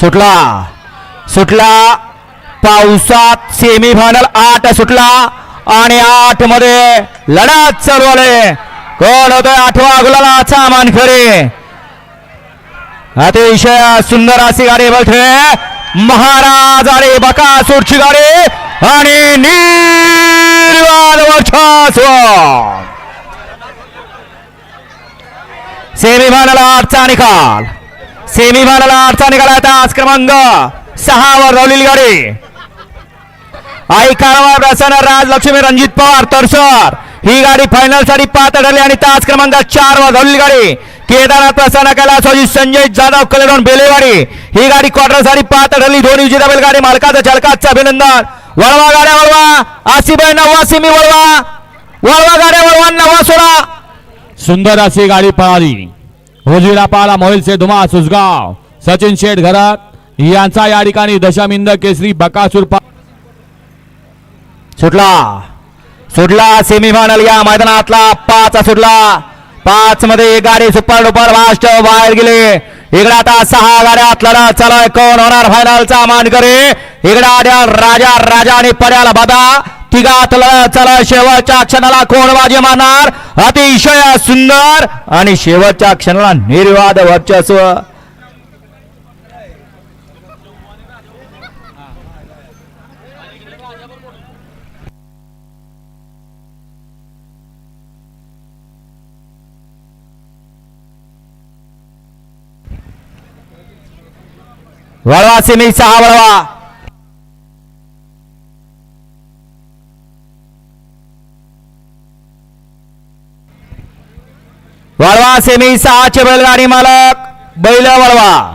सुटला. सुटला. पावसात सेमी फायनल आठ सुटला. आणि आठमध्ये लढत चालू आले. कोण होतोय आठवा गुलालाचा खरे. अतिशय सुंदर अशी गाडी बघते महाराज आणि बकासूरची गाडी. आणि निर्वाद वर्चस्व सेमीफायनल आठचा निकाल. सेमीफायनल आठचा निघाला आहे तास क्रमांक सहा वर रवलेली गाडी. आई कारवा प्रसन्न राज लक्ष्मी रणजित पवार तरसर. ही गाडी फायनलसाठी पात्र ठरली आणि तास क्रमांक चार वर रवलेली गाडी. केदारनाथ प्रसन्न केला. अजित संजय जाधव कलेडॉन बेलेवाडी. ही गाडी क्वार्टरसाठी पात्र ठरली. दोन विजेता गाडी मालकाचा चालकाचं अभिनंदन. वळवा गाड्या वळवा. आसिबाई नव्वा सेमी वळवा. वळवा गाड्या वळवा नव्वा सोळा. सुंदर अशी गाडी पळाली. उजवीला पाला मोहिलचे धुमा सुसगाव सचिन शेठ घरात. यांचा या ठिकाणी दशमिंद केसरी बकासूर पा- सुटला. सुटला. सेमीफायनल या मैदानातला पाच सुटला. पाच मध्ये एक गाडी सुपर डुपर फास्ट बाहेर गेले. इकडे आता सहा गाड्यात लढत चालू कोण होणार फायनलचा मानकरी? इकडे आड्या राजा राजा आणि पड्याला बाधा. तिघातला चला शेवटच्या क्षणाला कोण बाजी मारणार. अतिशय सुंदर आणि शेवटच्या क्षणाला निर्वाद वर्चस्व. वळवा सेमी सहा वळवा. वळवा सेमी सहाचे बैलगाडी मालक बैल वळवा.